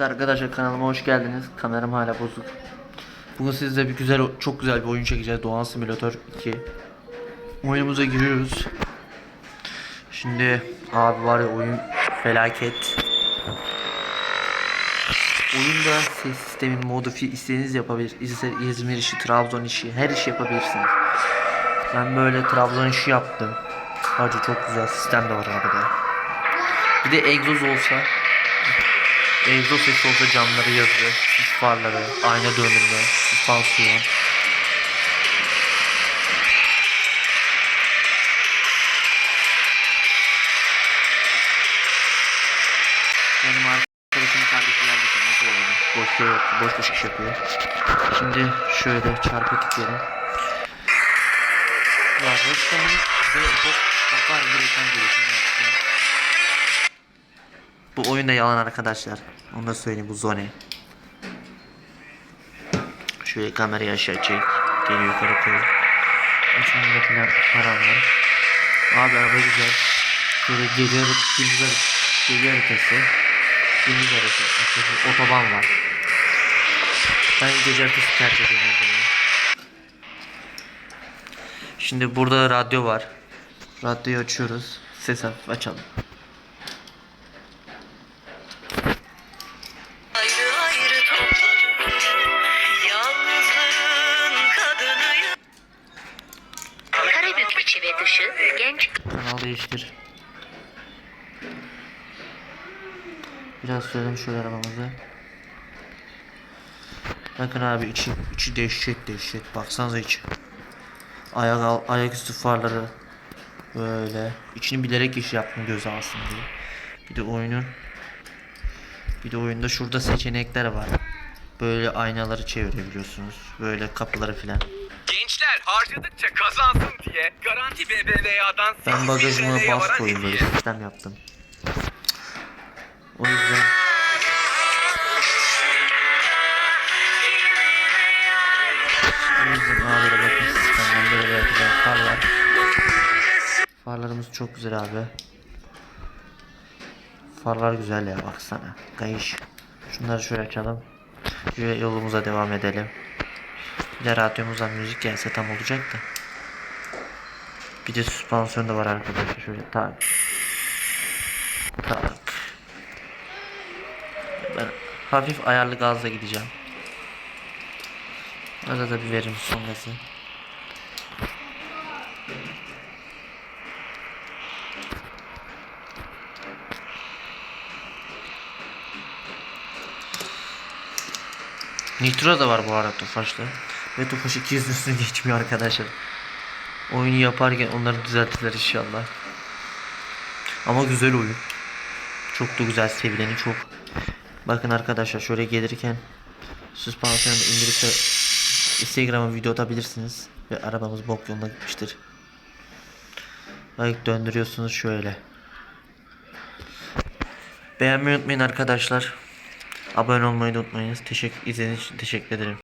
Arkadaşlar kanalıma hoş geldiniz. Kameram hala bozuk. Bugün sizle bir güzel, çok güzel bir oyun çekeceğiz. Doğan Simulator 2. Oyunumuza giriyoruz. Şimdi abi var ya oyun felaket. Oyunda ses sistemin modifi istediğiniz yapabilir. İster İzmir işi, Trabzon işi, her işi yapabilirsiniz. Ben böyle Trabzon işi yaptım. Ayrıca çok güzel sistem de var arabada. Bir de egzoz olsa Egzoz sesi olsa camları yazıyor. Sis farları, ayna dönümü, süspansiyon. Benim arkadaşım kardeşi geldi nasıl oldu? Boş yok, boş boş iş yapıyor. Şimdi şöyle çarpı tıklıyorum. Ya ve çok çok var bir reklam geliyor. Bu oyun da yalan arkadaşlar. Onu da söyleyeyim bu Zone. Şöyle kamerayı aşağı çek. Geri yukarı koy. Şimdi falan param var. Abi araba güzel. Şöyle gece gündüz gece haritası. Gündüz haritası. Otoban var. Ben gece haritası tercih ediyorum. Şimdi burada radyo var. Radyoyu açıyoruz. Ses açalım. Dışı genç Kanal değiştir. Biraz sürelim şöyle arabamızı. Bakın abi içi, içi dehşet dehşet. Baksanıza içi. Ayak al, ayaküstü farları böyle. İçini bilerek iş yaptım göz alsın diye. Bir de oyunun bir de oyunda şurada seçenekler var. Böyle aynaları çevirebiliyorsunuz. Böyle kapıları filan. Gençler harcadıkça kazansın diye Garanti BBVA'dan Ben 800 bagajıma bas koyayım böyle hediye. sistem yaptım. O yüzden O yüzden abi bakın sistemden böyle yapacağım farlar. Farlarımız çok güzel abi. Farlar güzel ya baksana. Kayış. Şunları şöyle açalım. Şöyle yolumuza devam edelim. Bir de radyomuzdan müzik gelse tam olacak da. Bir de süspansiyon da var arkadaşlar. Şöyle tak. Tak. Ben hafif ayarlı gazla gideceğim. Arada bir verim son gazı. Nitro da var bu arada Tofaş'ta. Ve Tofaş 200 üstüne geçmiyor arkadaşlar. Oyunu yaparken onları düzeltirler inşallah. Ama güzel oyun. Çok da güzel sevileni çok. Bakın arkadaşlar şöyle gelirken süspansiyonu indirip de Instagram'a video atabilirsiniz. Ve arabamız bok yoluna gitmiştir. Bak döndürüyorsunuz şöyle. Beğenmeyi unutmayın arkadaşlar. Abone olmayı da unutmayınız. Teşekkür izlediğiniz için teşekkür ederim.